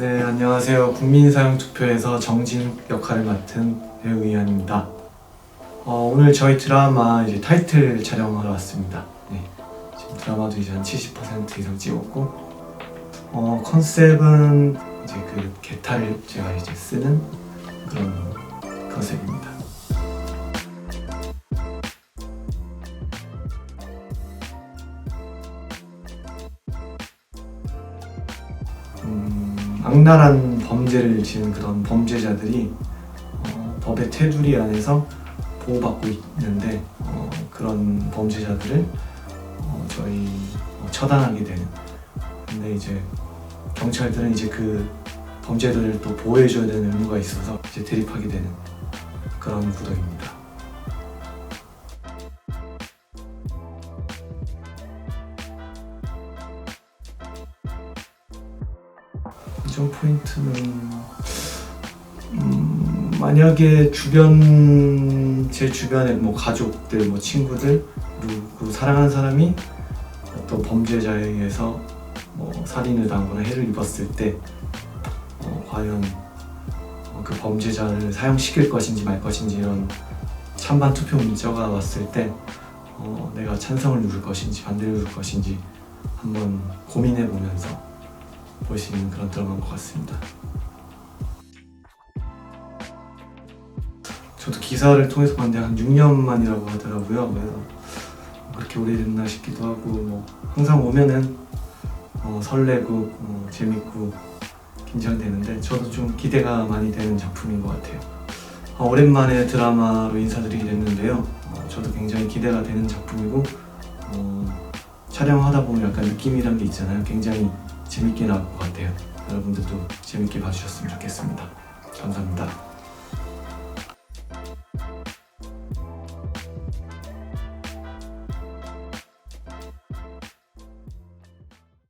네, 안녕하세요. 국민사용투표에서 정진욱 역할을 맡은 배우 이한입니다. 어, 오늘 저희 드라마 이제 타이틀 촬영하러 왔습니다. 네, 지금 드라마도 이제 한 70% 이상 찍었고, 어, 컨셉은 이제 그 개타를 제가 이제 쓰는 그런 컨셉입니다. 음, 악랄한 범죄를 지은 그런 범죄자들이 어, 법의 테두리 안에서 보호받고 있는데 어, 그런 범죄자들을 어, 저희 어, 처단하게 되는 근데 이제 경찰들은 이제 그 범죄들을 또 보호해줘야 되는 의무가 있어서 이제 대립하게 되는 그런 구도입니다. 이점 포인트는 음, 만약에 주변 제 주변에 뭐 가족들 뭐 친구들 그리고 그 사랑하는 사람이 어떤 범죄자에 의해서 뭐 살인을 당하거나 해를 입었을 때 어, 과연 어, 그 범죄자를 사형시킬 것인지 말 것인지 이런 찬반 투표 문자가 왔을 때 어, 내가 찬성을 누를 것인지 반대를 누를 것인지 한번 고민해 보면서 있는 그런 드라마인 것 같습니다. 저도 기사를 통해서 봤는데 한 6년 만이라고 하더라고요. 그래서 그렇게 오래됐나 싶기도 하고 뭐 항상 오면은 어, 설레고 어, 재밌고 긴장되는데 저도 좀 기대가 많이 되는 작품인 것 같아요. 어, 오랜만에 드라마로 인사드리게 됐는데요. 어, 저도 굉장히 기대가 되는 작품이고 어, 촬영하다 보면 약간 느낌이란 게 있잖아요. 굉장히 재밌게 나올 것 같아요. 여러분들도 재밌게 봐주셨으면 좋겠습니다. 감사합니다.